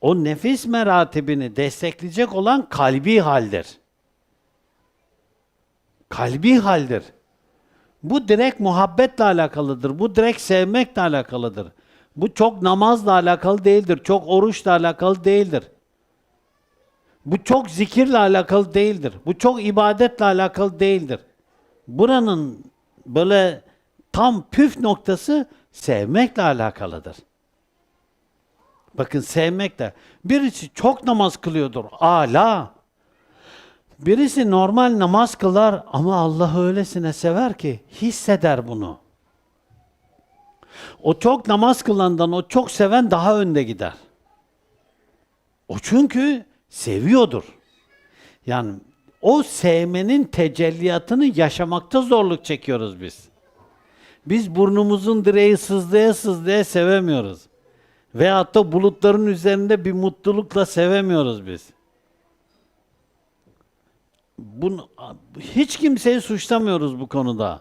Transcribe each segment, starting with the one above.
o nefis meratibini destekleyecek olan kalbi haldir. Kalbi haldir. Bu direkt muhabbetle alakalıdır. Bu direkt sevmekle alakalıdır. Bu çok namazla alakalı değildir. Çok oruçla alakalı değildir. Bu çok zikirle alakalı değildir. Bu çok ibadetle alakalı değildir. Buranın böyle tam püf noktası sevmekle alakalıdır. Bakın sevmekle. Birisi çok namaz kılıyordur. Ala. Birisi normal namaz kılar ama Allah öylesine sever ki hisseder bunu. O çok namaz kılandan o çok seven daha önde gider. O çünkü seviyordur. Yani o sevmenin tecelliyatını yaşamakta zorluk çekiyoruz biz. Biz burnumuzun direği sızlaya sızlaya sevemiyoruz. Veyahut da bulutların üzerinde bir mutlulukla sevemiyoruz biz. Bunu, hiç kimseyi suçlamıyoruz bu konuda.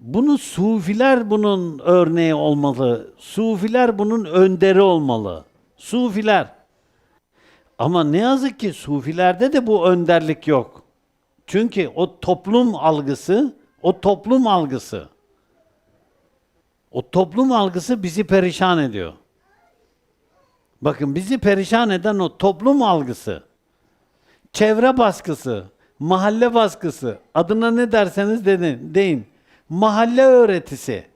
Bunu sufiler bunun örneği olmalı. Sufiler bunun önderi olmalı. Sufiler. Ama ne yazık ki sufilerde de bu önderlik yok. Çünkü o toplum algısı, o toplum algısı, o toplum algısı bizi perişan ediyor. Bakın bizi perişan eden o toplum algısı, çevre baskısı, mahalle baskısı, adına ne derseniz deyin, deyin. Mahalle öğretisi.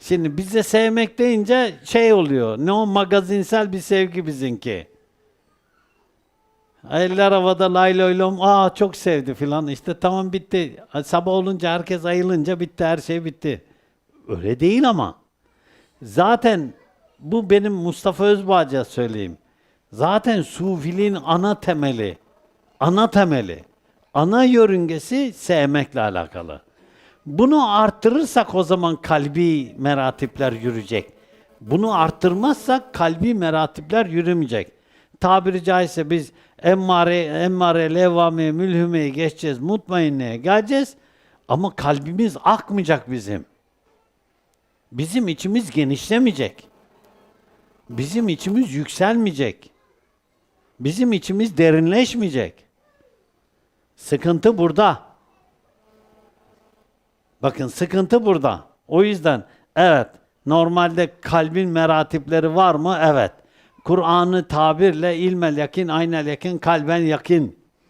Şimdi bize sevmek deyince şey oluyor. Ne o magazinsel bir sevgi bizimki. Eller havada lay lay lom. Aa çok sevdi filan. İşte tamam bitti. Sabah olunca herkes ayılınca bitti. Her şey bitti. Öyle değil ama. Zaten bu benim Mustafa Özbağcı'ya söyleyeyim. Zaten sufiliğin ana temeli, ana temeli, ana yörüngesi sevmekle alakalı. Bunu arttırırsak o zaman kalbi meratipler yürüyecek. Bunu arttırmazsak kalbi meratipler yürümeyecek. Tabiri caizse biz emmare, emmare, levvame, mülhümeye geçeceğiz, mutmainneye geleceğiz. Ama kalbimiz akmayacak bizim. Bizim içimiz genişlemeyecek. Bizim içimiz yükselmeyecek. Bizim içimiz derinleşmeyecek. Sıkıntı burada. Bakın sıkıntı burada. O yüzden evet normalde kalbin meratipleri var mı? Evet. Kur'an'ı tabirle ilmel yakin, aynel yakin, kalben yakin.